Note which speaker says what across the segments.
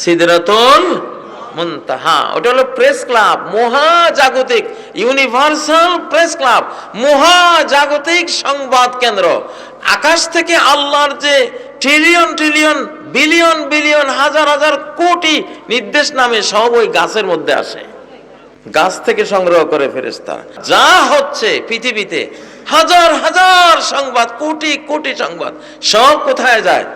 Speaker 1: সিদরাতুল মুনতাহা। ওটা হলো press club, মহাজাগতিক, ইউনিভার্সাল প্রেস ক্লাব, মহাজাগতিক সংবাদ কেন্দ্র। আকাশ থেকে আল্লাহর যে ট্রিলিয়ন ট্রিলিয়ন বিলিয়ন বিলিয়ন হাজার হাজার কোটি নির্দেশ নামে সব ওই গাছের মধ্যে আসে। গাছ থেকে সংগ্রহ করে ফেরেস্তা যা হচ্ছে পৃথিবীতে হাজার হাজার সংবাদ, কোটি কোটি সংবাদ, সব কোথায় যায়?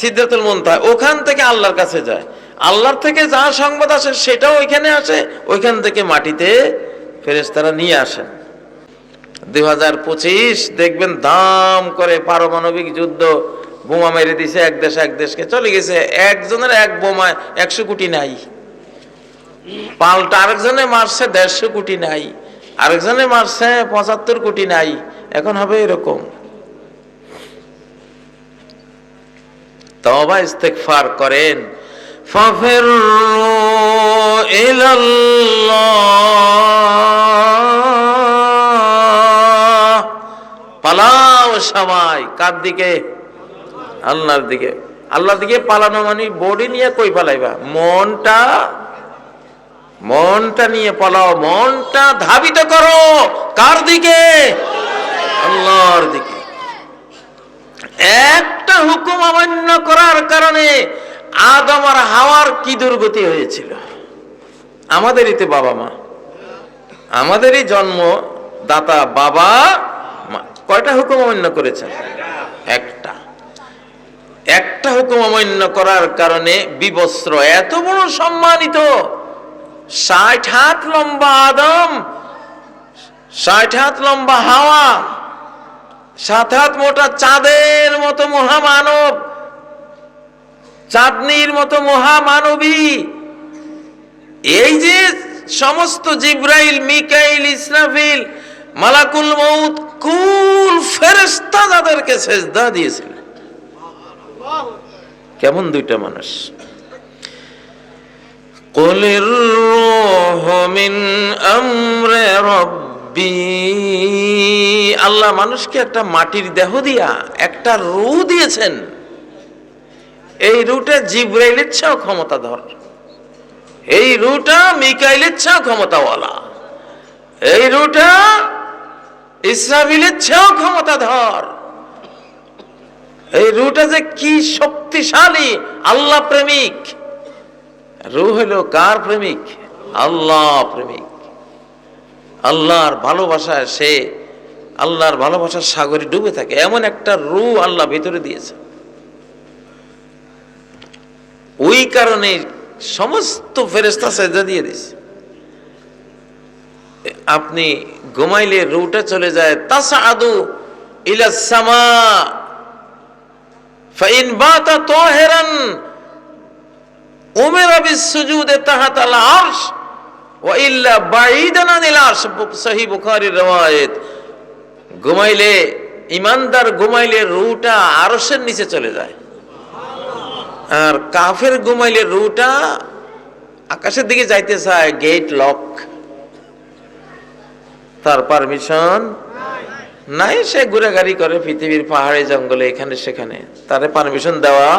Speaker 1: সিদ্ধাতুল মুনতাহা, ওখান থেকে আল্লাহর কাছে যায়। আল্লাহর থেকে যা সংবাদ আসে সেটাও ওইখানে আসে, ওইখান থেকে মাটিতে ফেরেস্তারা নিয়ে আসেন দুই হাজার পঁচিশ, দেখবেন দাম করে পারমাণবিক যুদ্ধ বোমা মেরে দিছে, এক দেশ এক দেশকে চলে গেছে। একজনের এক বোমায় একশো কোটি নাই। পাল্টা আরেকজনে মারছে দেড়শো কোটি নাই। আরেকজনে মারছে পঁচাত্তর কোটি নাই। এখন হবে এরকম। তবা ইস্তেকফার করেন। ফাফিরু ইলাল্লাহ। পালাও সবাই। কার দিকে? আল্লাহর দিকে। আল্লাহর দিকে পালানো মানে বডি নিয়ে কই পালাইবা? মনটা মনটা নিয়ে পালাও। মনটা ধাবিত করো। কার দিকে? আল্লাহর দিকে। একটা হুকুম অমান্য করার কারণে আদম আর হাওয়ার কি দুর্গতি হয়েছিল? আমাদেরই তো বাবা মা। আমাদেরই জন্ম দাতা বাবা মা। কয়টা হুকুম অমান্য করেছেন? একটা। একটা হুকুম অমান্য করার কারণে বিবস্ত্র এত বড় সম্মানিত। ষাট হাত লম্বা আদম, ষাট হাত লম্বা হাওয়া, সাত হাত মোটা চাঁদের মতো মহামানব চাঁদনির মতো মহামানবী। এই যে সমস্ত জিব্রাইল, মিকাইল, ইসরাফিল, মালাকুল মৌত কুল ফেরেস্তা তাদেরকে সেজদা দিয়েছিলেন। কেমন দুইটা মানুষ? কলির মিন আমরে রব্বি। আল্লাহ মানুষকে একটা মাটির দেহ দিয়া একটা রু দিয়েছেন। এই রুটা জিব্রাইলের চেয়েও ক্ষমতাধর। এই রুটা মিকাইলের চেয়েও ক্ষমতাওয়ালা। এই রুটা ইসরাফিলের চেয়েও ক্ষমতাধর। এই রুটা যে কি শক্তিশালী, আল্লাহ প্রেমিক। রু হলো কার প্রেমিক? আল্লাহ প্রেমিক। আল্লাহর ভালোবাসায় সে, আল্লাহর ভালোবাসার সাগরে ডুবে থাকে। এমন একটা রু আল্লাহ ভিতরে দিয়েছে ওই কারণে সমস্ত ফেরেস্তা সেজা দিয়ে দিছে আপনি ঘুমাইলে রুটা চলে যায় তাসা আদু ঘুমাইলে, ইমানদার ঘুমাইলে রুটা আরশের নিচে চলে যায়। আর কাফের ঘুমাইলে রুটা আকাশের দিকে যাইতে চায় গেট লক তার পারমিশন নাই, সে ঘুরে গাড়ি করে পৃথিবীর পাহাড়ে, জঙ্গলে, এখানে, সেখানে। তারে পারমিশন দেওয়া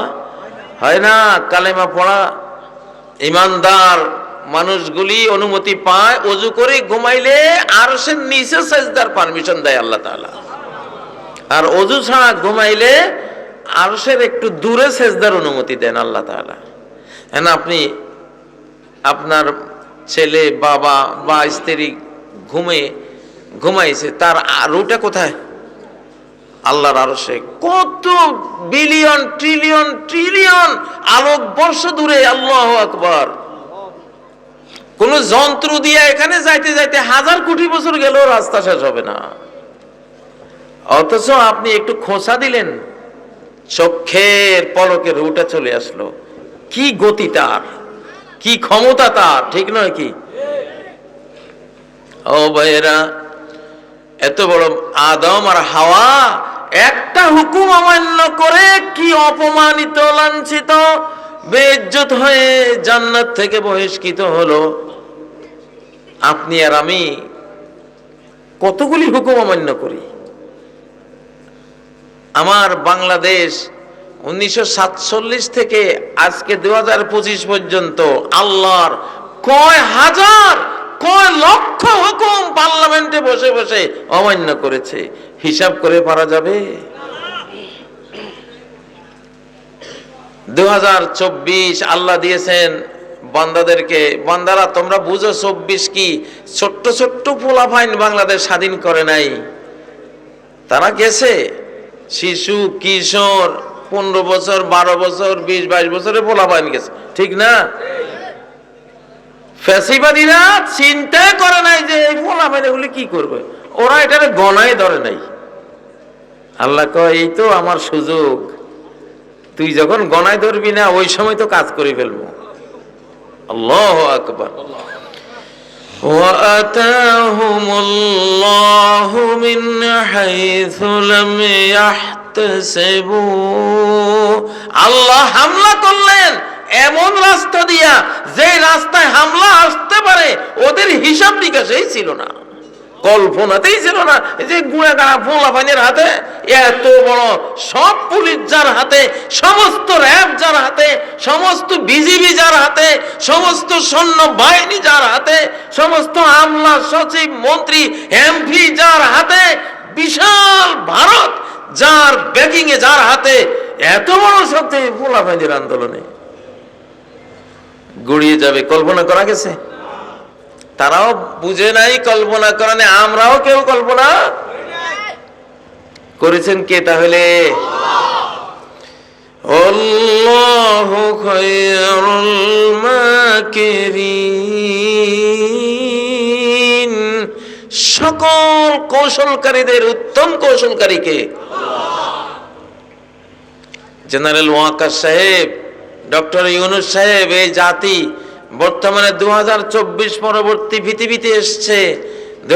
Speaker 1: হয় না। কালেমা পড়া ইমানদার মানুষগুলি অনুমতি পায়, অজু করে ঘুমাইলে আর সে নিচে সেজদার পারমিশন দেয় আল্লাহ আর অজু ছাড়া ঘুমাইলে আরশের একটু দূরে সেজদার অনুমতি দেন আল্লাহ তাআলা। হ্যাঁ আপনি আপনার ছেলে, বাবা বা স্ত্রী ঘুমে ঘুমাইছে, তার রুটা কোথায়? আল্লাহর আরশে। কত বিলিয়ন, ট্রিলিয়ন ট্রিলিয়ন আলোক বর্ষ দূরে, আল্লাহ আকবার। কোন যন্ত্র দিয়ে এখানে যাইতে যাইতে হাজার কোটি বছর গেলেও রাস্তা শেষ হবে না। অথচ আপনি একটু খোঁচা দিলেন। চক্ষের পলকে রুটা চলে আসলো। কি গতি তার? কি ক্ষমতা তার? ঠিক নয় কি? ও ভাইয়েরা, এত বড় আদম আর হাওয়া, একটা হুকুম অমান্য করে কি অপমানিত, লাঞ্ছিত, বেজ্জত হয়ে জান্নাত থেকে বহিষ্কৃত হলো। আপনি আর আমি কতগুলি হুকুম অমান্য করি? আমার বাংলাদেশ উনিশশো সাতচল্লিশ থেকে আজকে দু পর্যন্ত আল্লাহর কয় হাজার, কয় লক্ষ হুকুম পার্লামেন্টে বসে বসে অমান্য করেছে। হিসাব করে পারা যাবে? দু হাজার চব্বিশ আল্লাহ দিয়েছেন বান্দাদেরকে, বান্দারা তোমরা বুঝো চব্বিশ কি ছোট্ট ছোট্ট পোলাফাইন বাংলাদেশ স্বাধীন করে নাই? তারা গেছে। শিশু, কিশোর, পনেরো বছর, বারো বছর, বিশ, বাইশ বছরে পোলাফাইন গেছে। ঠিক না? ফ্যাসিবাদীরা চিন্তা করে নাই যে এই পোলাফাইন এগুলি কি করবে? ওরা এটারে গনায় ধরে নাই। আল্লাহ কয়, এই তো আমার সুযোগ। তুই যখন গনায় ধরবি না, ওই সময় তো কাজ করে ফেলব। আল্লাহ আকবার। وآتاهم الله من حيث لم يحتسبوا আল্লাহ হামলা করলেন এমন রাস্তা দিয়া যে রাস্তায় হামলা আসতে পারে ওদের হিসাব নিকাশেই ছিল না কল্পনাতেই ছিল না। যে গুঁড়া গাড়া ফোলা পানির হাতে, এত বড় সব পুলিশ যার হাতে, সমস্ত র্যাব যার হাতে, সমস্ত বিজিবি যার হাতে, সমস্ত সৈন্য বাহিনী যার হাতে, সমস্ত আমলা সচিব, মন্ত্রী এমপি যার হাতে, বিশাল ভারত যার ব্যাকিং এ যার হাতে, এত বড় শক্তি ফোলা পানির আন্দোলনে। গড়িয়ে যাবে, কল্পনা করা গেছে? তারাও বুঝে নাই, কল্পনা করেন আমরাও কেউ কল্পনা করেছেন কে তাহলে? সকল কৌশলকারীদের, উত্তম কৌশলকারীকে জেনারেল ওয়াকার সাহেব, ডক্টর ইউনুস সাহেব, এই জাতি বর্তমানে দু হাজার চব্বিশ পরবর্তী পৃথিবীতে এসছে। দু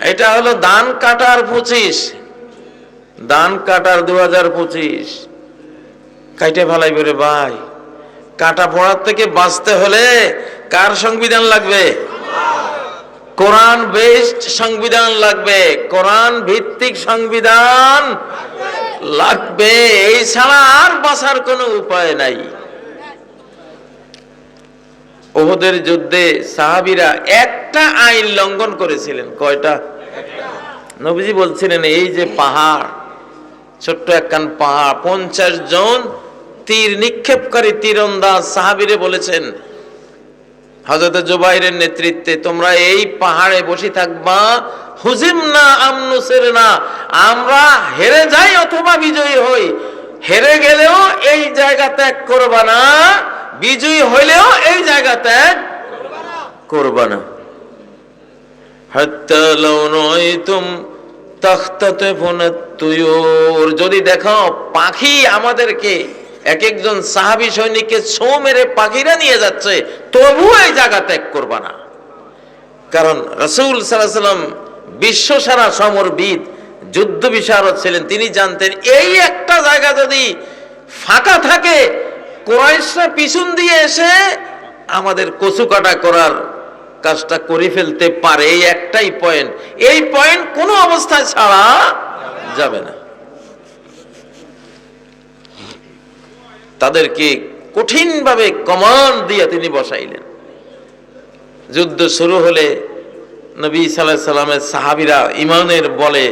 Speaker 1: এটা হলো দান কাটার পঁচিশ। দান কাটার দু হাজার পঁচিশ। কাইটে ফেলাই বেরে ভাই। কাটা পড়ার থেকে বাঁচতে হলে কার সংবিধান লাগবে? কোরআন বেসড সংবিধান লাগবে। কোরআন ভিত্তিক সংবিধান লাগবে। এই ছাড়া আর বাঁচার কোনো উপায় নাই। ওহদের যুদ্ধে সাহাবিরা একটা আইন লঙ্ঘন করেছিলেন। কয়টা? নবীজি বলছিলেন, এই যে পাহাড়, ছোট্ট একখান পাহাড়, পঞ্চাশ জন তীর, নিক্ষেপকারী তীরন্দাজ সাহাবিরে বলেছেন হজরত জুবাইরের নেতৃত্বে, তোমরা এই পাহাড়ে বসে থাকবা, হুজিম না, আমনুসের না, আমরা হেরে যাই অথবা বিজয়ী হই। হেরে গেলেও এই জায়গা ত্যাগ করবা না, বিজয়ী হইলেও এই জায়গা ত্যাগ করবা না। যদি দেখো পাখি আমাদেরকে এক একজন সাহাবী সৈনিককে ছো মেরে পাখিরা নিয়ে যাচ্ছে তবু এই জায়গা ত্যাগ করবা না। কারণ রসুল সাল্লাম বিশ্ব সারা সমরবিদ। যুদ্ধ বিশারদ ছিলেন, তিনি জানতেন এই একটা জায়গা যদি ফাঁকা থাকে, কোরাইশরা পিছন দিয়ে এসে আমাদের কচু কাটা করার কাজটা করে ফেলতে পারে, এই একটাই পয়েন্ট এই পয়েন্ট কোনো অবস্থায় ছাড়া যাবে না। তাদেরকে কঠিনভাবে কমান্ড দিয়ে তিনি বসাইলেন। যুদ্ধ শুরু হলে নবী সাল্লাহ সাল্লামের সাহাবিরা ইমানের বলে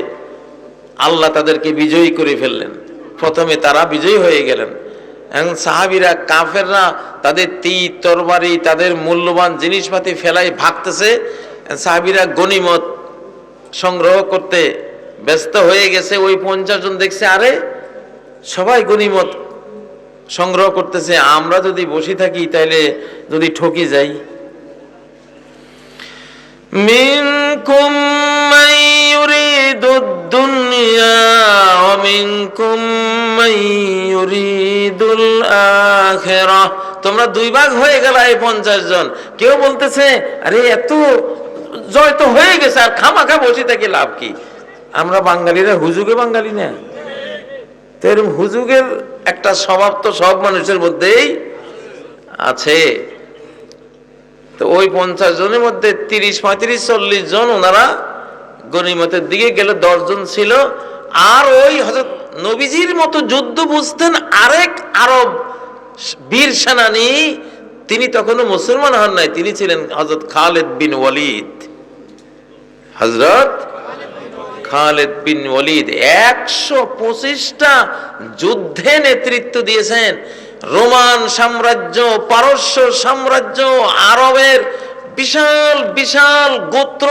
Speaker 1: আল্লাহ তাদেরকে বিজয়ী করে ফেললেন। প্রথমে তারা বিজয়ী হয়ে গেলেন। এখন সাহাবিরা, কাফেররা তাদের তি তরবারি, তাদের মূল্যবান জিনিসপাতি ফেলাই ভাগতেছে। সাহাবিরা গনিমত সংগ্রহ করতে ব্যস্ত হয়ে গেছে। ওই পঞ্চাশ জন দেখছে, আরে, সবাই গনিমত সংগ্রহ করতেছে। আমরা যদি বসে থাকি তাহলে যদি ঠকি যাই। منكم من يريد الدنيا ومنكم من يريد الآخرة তোমরা দুই ভাগ হয়ে গেল এই পঞ্চাশ জন কেউ বলতেছে আরে এত জয় তো হয়ে গেছে আর খামাখা বসে থাকি লাভ কি আমরা বাঙালিরা হুজুগে বাঙালি না তো এরকম হুজুগের একটা স্বভাব তো সব মানুষের মধ্যেই আছে তো ওই পঞ্চাশ জনের মধ্যে তিরিশ, পঁয়ত্রিশ, চল্লিশ জন ওনারা গনিমতের দিকে গেলে দশ জন ছিল। আর ওই হজরত নবীজির মতো যুদ্ধ বুঝতেন আরেক আরব বীর সেনানী, তিনি তখনও মুসলমান হন নাই, তিনি ছিলেন হজরত খালেদ বিন ওয়ালিদ। হজরত খালেদ বিন ওয়ালিদ একশো পঁচিশটা যুদ্ধে নেতৃত্ব দিয়েছেন। রোমান সাম্রাজ্য, পারস্য সাম্রাজ্য, আরবের বিশাল বিশাল গোত্র,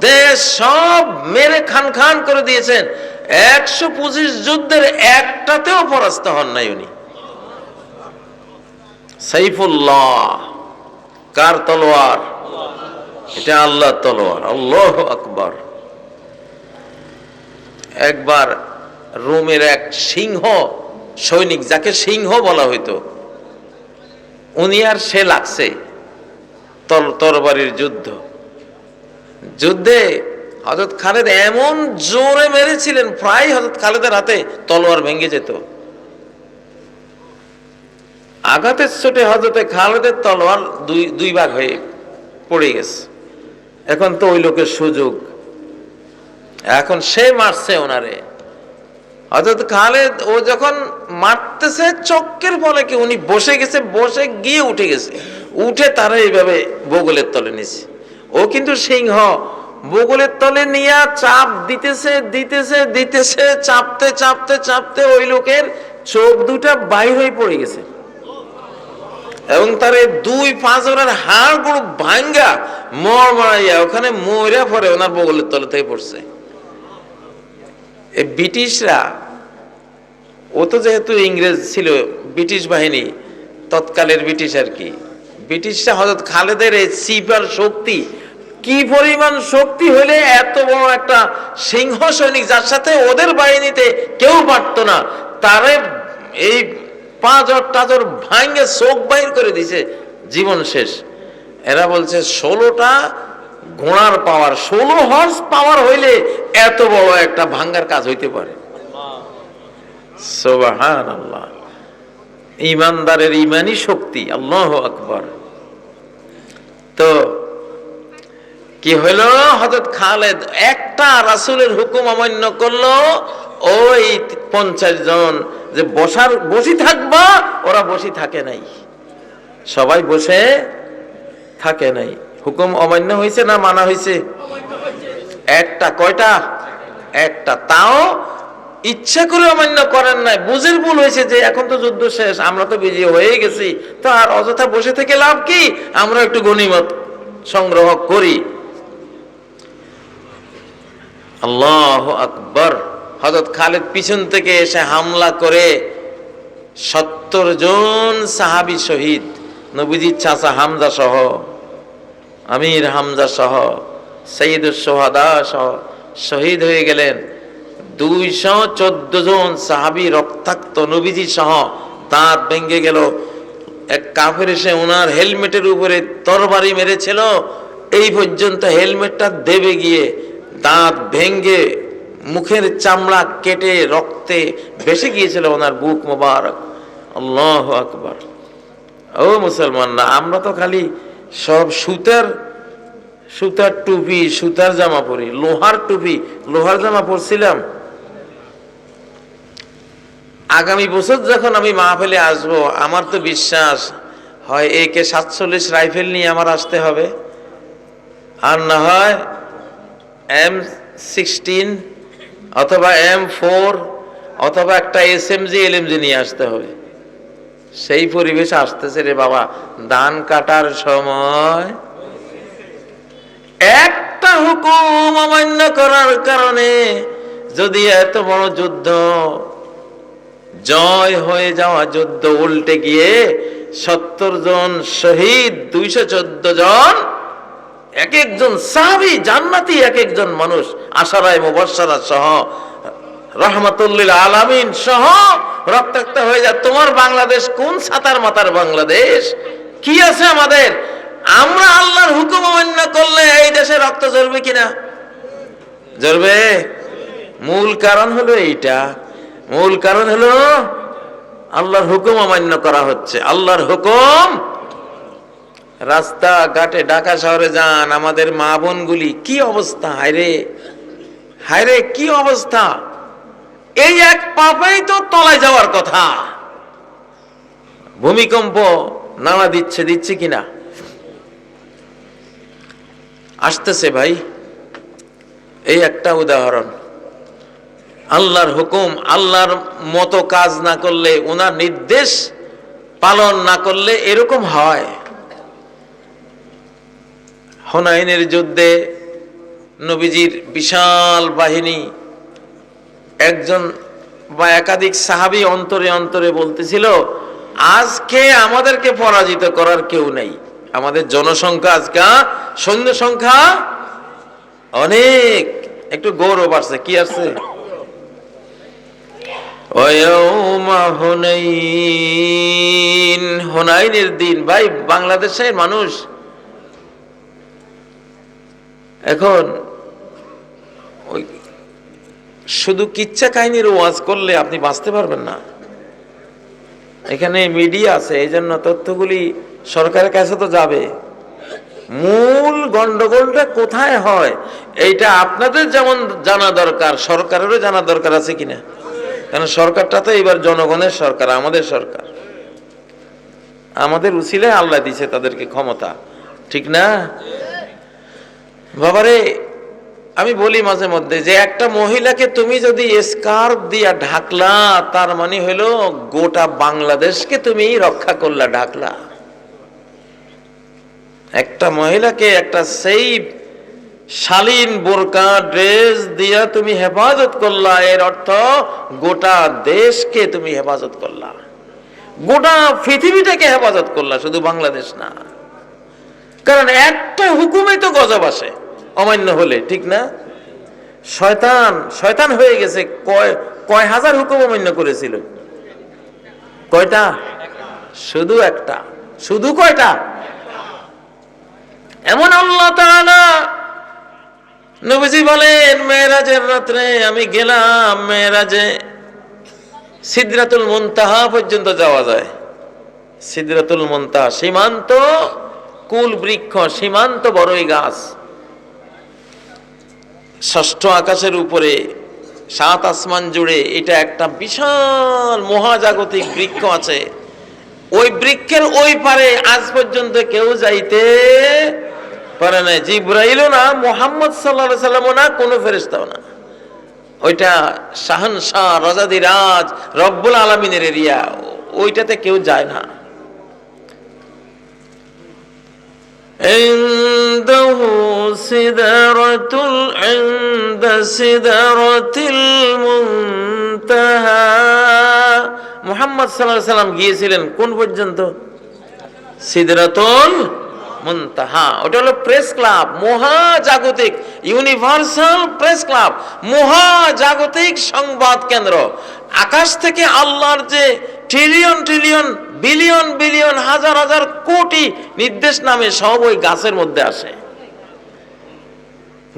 Speaker 1: দেশ সব মেরে খান খান করে দিয়েছেন। একশো পঁচিশ যুদ্ধের একটাতেও পরাস্ত হন নাই উনি। সাইফুল্লাহ, কার তলোয়ার? এটা আল্লাহ তলোয়ার, আল্লাহ আকবর। একবার রোমের এক সিংহ সৈনিক যাকে সিংহ বলা হইতো, উনি আর সে লাগছে তর তরবারির যুদ্ধ। যুদ্ধে হজরত খালেদ এমন জোরে মেরেছিলেন, প্রায় হজরত খালেদের হাতে তলোয়ার ভেঙে যেত। আঘাতের চোটে হজরতে খালেদের তলোয়ার দুই দুই ভাগ হয়ে পড়ে গেছে। এখন তো ওই লোকের সুযোগ। এখন সে মারছে ওনারে। হজরত খালেদ, ও যখন মারতেছে, চক্কের ফলে কি উনি বসে গেছে, বসে গিয়ে উঠে গেছে। উঠে তারা এইভাবে বগলের তলে নিছে। ও কিন্তু সিংহ। বগলের তলে নিয়ে চাপ দিতেছে দিতেছে দিতেছে, চাপতে চাপতে চাপতে ওই লোকের চোখ দুটা বাইর হয়ে পড়ে গেছে। এবং তার দুই পাঁচ ওনার হাড়গুলো ভাঙ্গা মর মারাইয়া ওখানে মরে পরে ওনার বগলের তলে থেকে পড়ছে। এই ব্রিটিশরা ও তো যেহেতু ইংরেজ ছিল, ব্রিটিশ বাহিনী, তৎকালের ব্রিটিশ আর কি। ব্রিটিশরা হজরত খালেদের এই সিপার শক্তি, কি পরিমাণ শক্তি হলে এত বড় একটা সিংহ সৈনিক, যার সাথে ওদের বাহিনীতে কেউ পারতো না, তারে এই পাঁচর টাজর ভাঙে চোখ বাইর করে দিছে, জীবন শেষ। এরা বলছে, ষোলোটা ঘোড়ার পাওয়ার ষোলো হর্স পাওয়ার হইলে এত বড় একটা ভাঙ্গার কাজ হইতে পারে। সোবাহান ইমানদারের ইমানই শক্তি, আল্লাহ আকবর। তো কি হলো? হজরত খালেদ একটা রাসুলের হুকুম অমান্য করল, ওই পঞ্চাশ জন যে বসার, বসি থাকবা, ওরা বসি থাকে নাই। সবাই বসে থাকে নাই। হুকুম অমান্য হয়েছে না মানা হয়েছে একটা কয়টা? একটা। তাও ইচ্ছা করে অমান্য করেন নাই। বুঝের ভুল হয়েছে যে এখন তো যুদ্ধ শেষ, আমরা তো বিজয়ী হয়ে গেছি। তো আর অযথা বসে থেকে লাভ কি? আমরা একটু গণিমত সংগ্রহ করি। আল্লাহ আকবর। হজরত খালেদ পিছন থেকে এসে হামলা করে সত্তর জন সাহাবি শহীদ, নবীজির চাচা হামজা সহ, আমির হামজা সহ সঈদুল সোহাদা সহ শহীদ হয়ে গেলেন। দুইশো চোদ্দ জন সাহাবি রক্তাক্ত নবীজি সহ দাঁত ভেঙে গেল। এক কাফের এসে ওনার হেলমেটের উপরে তরবারি মেরেছিল। এই পর্যন্ত হেলমেটটা দেবে গিয়ে দাঁত ভেঙ্গে মুখের চামড়া কেটে রক্তে বেসে গিয়েছিল ওনার বুক মোবারক। আল্লাহ আকবার। ও মুসলমানরা, আমরা তো খালি সব সুতার সুতার টুপি, সুতার জামা পরি, লোহার টুপি, লোহার জামা পরছিলাম। আগামী বছর যখন আমি মাহফিলে আসব, আমার তো বিশ্বাস হয় একে সাতচল্লিশ রাইফেল নিয়ে আমার আসতে হবে। আর না হয় এম সিক্সটিন অথবা এম ফোর অথবা একটা S M G, L M G নিয়ে আসতে হবে। সেই পরিবেশ আসতেছে রে বাবা। দান কাটার সময়। একটা হুকুম অমান্য করার কারণে যদি এত বড় যুদ্ধ জয় হয়ে যাওয়া যুদ্ধ উল্টে গিয়ে সত্তর জন শহীদ, দুইশো চোদ্দ জন, এক একজন সাহাবি, জান্নাতি এক একজন মানুষ, আশারায় মুবাসারা সহ, রহমতুল্লিল আলামিন সহ রক্তাক্ত হয়ে যায়। তোমার বাংলাদেশ কোন সাতার মাতার বাংলাদেশ? কি আছে আমাদের? আমরা আল্লাহর হুকুম অমান্য করলে এই দেশে রক্ত জ্বলবে কিনা? জ্বলবে মূল কারণ হলো এইটা। মূল কারণ হলো আল্লাহর হুকুম অমান্য করা হচ্ছে। আল্লাহর হুকুম? রাস্তা ঘাটে ঢাকা শহরে যান, আমাদের মা বোনগুলি কি অবস্থা? হায়রে হায়রে, কি অবস্থা? এই এক পাপেই তো তলায় যাওয়ার কথা। ভূমিকম্প নাড়া দিচ্ছে দিচ্ছে কিনা? আসতেছে ভাই, এই একটা উদাহরণ। আল্লাহর হুকুম, আল্লাহর মতো কাজ না করলে ওনার নির্দেশ পালন না করলে এরকম হয়। হনাইনের যুদ্ধে নবীজির বিশাল বাহিনী একজন বা একাধিক সাহাবি অন্তরে অন্তরে বলতেছিল, আজকে আমাদেরকে পরাজিত করার কেউ নাই। আমাদের জনসংখ্যা আজকে সৈন্য সংখ্যা অনেক। একটু গৌরব আসছে, কি আসছে? হুনাইনের দিন, ভাই, বাংলাদেশের মানুষ। এখন ওই শুধু কিচ্ছা কাহিনীর ওয়াজ করলে আপনি বাঁচতে পারবেন না। এখানে মিডিয়া আছে, এই জন্য তথ্যগুলি সরকারের কাছে তো যাবে। মূল গন্ডগোলটা কোথায় হয়, এইটা আপনাদের যেমন জানা দরকার, সরকারেরও জানা দরকার আছে কিনা। কারণ সরকারটা তো এবার জনগণের সরকার, আমাদের সরকার। আমাদের উচিলে আল্লাহ দিছে তাদেরকে ক্ষমতা, ঠিক না? বাবারে, আমি বলি মাঝে মধ্যে যে একটা মহিলাকে তুমি যদি স্কার্ফ দিয়া ঢাকলা, তার মানে হলো গোটা বাংলাদেশকে তুমি রক্ষা করলা ঢাকলা। একটা মহিলাকে একটা সেই শালীন বোরকা, ড্রেস দিয়া তুমি হেফাজত করলা। এর অর্থ গোটা দেশকে তুমি হেফাজত করলা। গোটা পৃথিবীটাকে হেফাজত করলা, শুধু বাংলাদেশ না। কারণ একটা হুকুমে তো গজব আসে, অমান্য হলে, ঠিক না? শয়তান শয়তান হয়ে গেছে, কয় কয় হাজার হুকুম অমান্য করেছিল? কয়টা? শুধু একটা। শুধু কয়টা? এমন আল্লাহ তাআলা নবীজি বলেন, মেয়েরাজের রাত্রে আমি গেলাম মেয়েরাজে। সিদ্রাতুল মুনতাহা পর্যন্ত যাওয়া যায়। সিদ্রাতুল মুনতাহা সীমান্ত, কুল বৃক্ষ সীমান্ত, বড়ই গাছ। ষষ্ঠ আকাশের উপরে, সাত আসমান জুড়ে এটা একটা বিশাল মহাজাগতিক বৃক্ষ আছে। ওই বৃক্ষের ওই পারে আজ পর্যন্ত কেউ যাইতে পারে না জিব্রাইলও না মোহাম্মদ সাল্লাহ সাল্লামও না কোনো ফেরেস্তাও না ওইটা শাহনশাহ রাজাদিরাজ রব্বুল আলমিনের এরিয়া ওইটাতে কেউ যায় না عنده سدرة عند سدرة المنتهى মুহাম্মদ সাল্লাল্লাহু সাল্লাম গিয়েছিলেন কোন পর্যন্ত সিদরাতুল মুনতাহা। ওটা হলো প্রেস ক্লাব, মহাজাগতিক, ইউনিভার্সাল প্রেস ক্লাব, মহাজাগতিক সংবাদ কেন্দ্র। আকাশ থেকে আল্লাহর যে ট্রিলিয়ন ট্রিলিয়ন বিলিয়ন বিলিয়ন হাজার হাজার কোটি নির্দেশ নামে সব ওই গাছের মধ্যে আসে।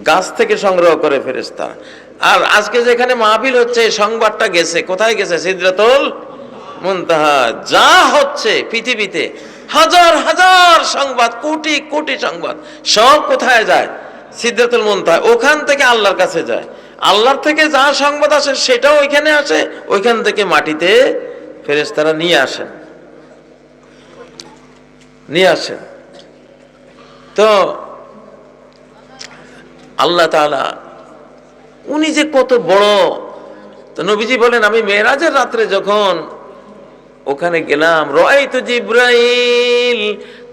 Speaker 1: গাছ থেকে সংগ্রহ করে ফেরেস্তা আর আজকে যেখানে মাহফিল হচ্ছে সংবাদটা গেছে। কোথায় গেছে? সিদ্রাতুল মুনতাহা। যা হচ্ছে পৃথিবীতে। হাজার হাজার সংবাদ, কোটি কোটি সংবাদ, সব কোথায় যায়? সিদ্ধাতুল মুনতাহা, ওখান থেকে আল্লাহর কাছে যায়। আল্লাহর থেকে যা সংবাদ আসে, সেটাও ওইখানে আসে, ওইখান থেকে মাটিতে ফেরেশতারা নিয়ে আসেন। নিয়ে আসেন। তো আল্লাহ উনি যে কত বড়, তো নবীজি বলেন, আমি মেয়েরাজের রাত্রে যখন ওখানে গেলাম রয় তো জিব্রাইল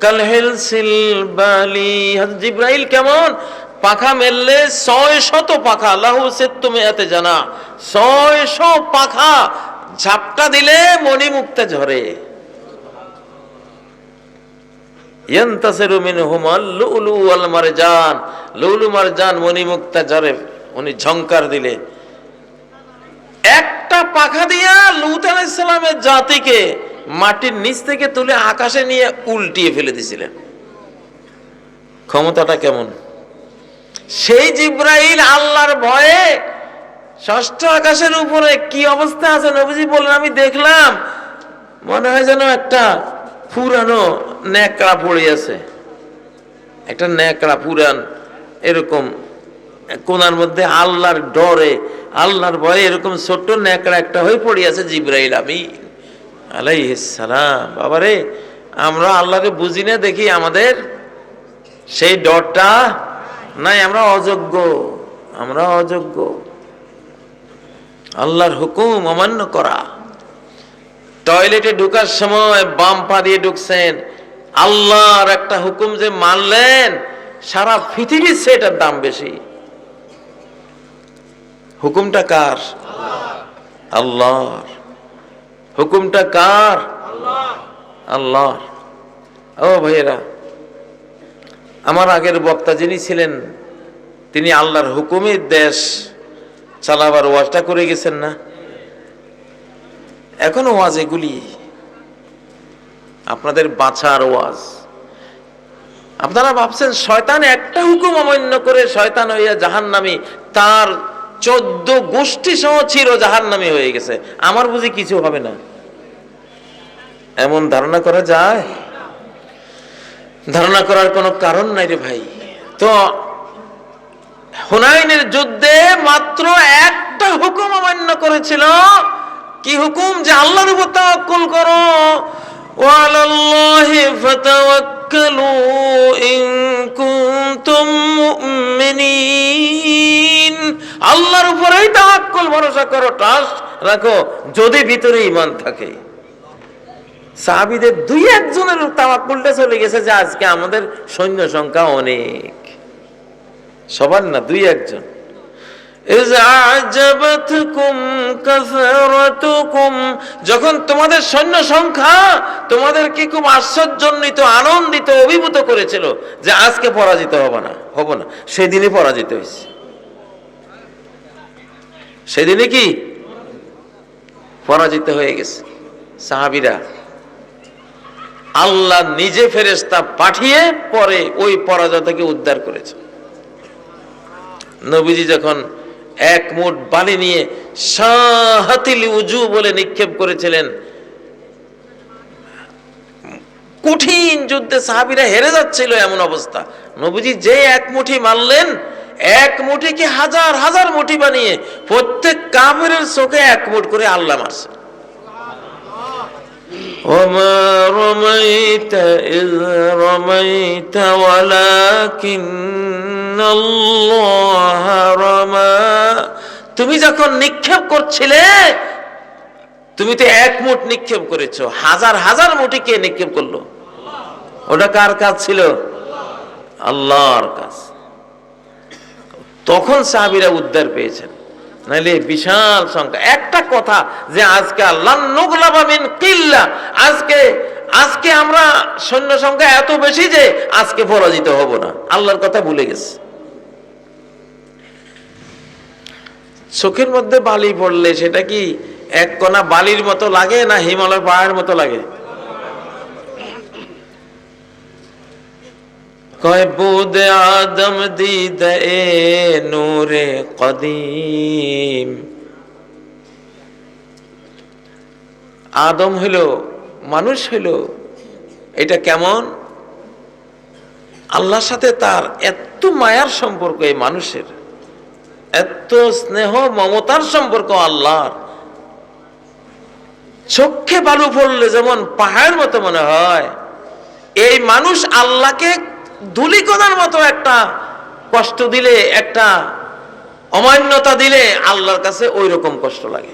Speaker 1: কালহেল সিল বালি। জিব্রাইল কেমন? পাখা মেললে ছয় শত পাখা, লাহু সে তুমি এতে জানা। ছয় পাখা, ঝাপটা দিলে মণিমুক্তা ঝরে। ইয়ান্তাসিরু মিনহুমাল লুলু মারজান। লুলু মণিমুক্তা ঝরে, উনি ঝংকার দিলে একটা পাখা দিয়া লুত আলাইসালামের জাতিকে মাটির নিচ থেকে তুলে আকাশে নিয়ে উল্টিয়ে ফেলে দিছিলেন। ক্ষমতাটা কেমন? সেই জিব্রাইল আল্লাহর ভয়ে ষষ্ঠ আকাশের উপরে কি অবস্থা আছে নবীজি বললেন, আমি দেখলাম, মনে হয় যেন একটা পুরানো ন্যাকড়া পড়ে আছে। একটা ন্যাকড়া পুরান এরকম কোনার মধ্যে আল্লাহর ডরে, আল্লাহর ভয়ে এরকম ছোট্ট ন্যাকড়া একটা হয়ে পড়িয়াছে জিব্রাইল আমি আলাইহিসসালাম বাবারে, আমরা আল্লাহকে বুঝি না, দেখি আমাদের সেই ডরটা নাই, আমরা অযোগ্য। আমরা অযোগ্য। আল্লাহর হুকুম অমান্য করা। টয়লেটে ঢুকার সময় বাম পা দিয়ে ঢুকছেন। আল্লাহর একটা হুকুম যে মানলেন, সারা পৃথিবীর সেটার দাম বেশি। হুকুমটা কার? আল্লাহর। হুকুমটা কার? আল্লাহর। ও ভাইয়েরা, আমার আগের বক্তা যিনি ছিলেন, তিনি আল্লাহর হুকুমের দেশ চালাবার ওয়াজটা করে গেছেন না? এখনও ওয়াজ এগুলি। আপনাদের বাছার ওয়াজ। আপনারা ভাবছেন, শয়তান একটা হুকুম অমান্য করে শয়তান হইয়া জাহান নামি তার চোদ্দ গোষ্ঠী সহ চির জাহান নামি হয়ে গেছে। আমার বুঝি কিছু হবে না। এমন ধারণা করা যায়? ধারণা করার কোনো কারণ নাই রে ভাই। তো হুনাইনের যুদ্ধে মাত্র একটা হুকুম অমান্য করেছিল। কি হুকুম? যে আল্লাহর উপর তাওয়াক্কুল করো। ওয়ালাল্লাহি আল্লাহর উপরেই তাহাক্কুল ভরসা করো ট্রাস্ট রাখো, যদি ভিতরে ইমান থাকে। সাহাবিদের দুই একজনের তাওয়াক্কুলটা চলে গেছে যে আজকে আমাদের সৈন্য সংখ্যা অনেক। সবার না, দুই একজন। যখন তোমাদের সৈন্য সংখ্যা তোমাদের কি খুব আশ্চর্যজনিত, আনন্দিত, অভিভূত করেছিল যে আজকে পরাজিত হব না হব না। সেদিনই পরাজিত হয়েছে। সেদিনই কি পরাজিত হয়ে গেছে সাহাবিরা। আল্লাহ নিজে ফেরেস্তা পাঠিয়ে পরে ওই পরাজয় থেকে উদ্ধার করেছে। নবীজি যখন এক মুঠ বালি নিয়ে সাহাতিল উজু বলে নিক্ষেপ করেছিলেন, কঠিন যুদ্ধে সাহাবিরা হেরে যাচ্ছিল এমন অবস্থা। নবীজি যে এক মুঠি মারলেন এক মুঠিকে হাজার হাজার মুঠি বানিয়ে প্রত্যেক কাফেরের চোখে এক মুঠ করে আল্লাহ মারছে وما رميت إذ رميت ولكن الله رمى তুমি যখন নিক্ষেপ করছিলে তুমি তো এক মুঠ নিক্ষেপ করেছো হাজার হাজার মুঠি কে নিক্ষেপ করলো ওটা কার কাজ ছিল আল্লাহর কাজ তখন সাহাবিরা উদ্ধার পেয়েছেন। নাইলে বিশাল সংখ্যা। একটা কথা যে আজকে আল্লাহ নুগলাবামিন কিল্লা, আজকে আজকে আমরা সৈন্য সংখ্যা এত বেশি যে আজকে পরাজিত হব না। আল্লাহর কথা ভুলে গেছে। চোখের মধ্যে বালি পড়লে সেটা কি এক কণা বালির মতো লাগে না হিমালয় পাহাড়ের মতো লাগে? কয় বুদ আদম দিদ এ নূরে কদিম। আদম হইল, মানুষ হইল, এটা কেমন? আল্লাহর সাথে তার এত মায়ার সম্পর্ক এই মানুষের, এত স্নেহ মমতার সম্পর্ক আল্লাহর। চোখে বালু পড়লে যেমন পাহাড়ের মতো মনে হয়, এই মানুষ আল্লাহকে ধুলিকণার মতো একটা কষ্ট দিলে একটা অমান্যতা দিলে আল্লাহর কাছে ওই রকম কষ্ট লাগে।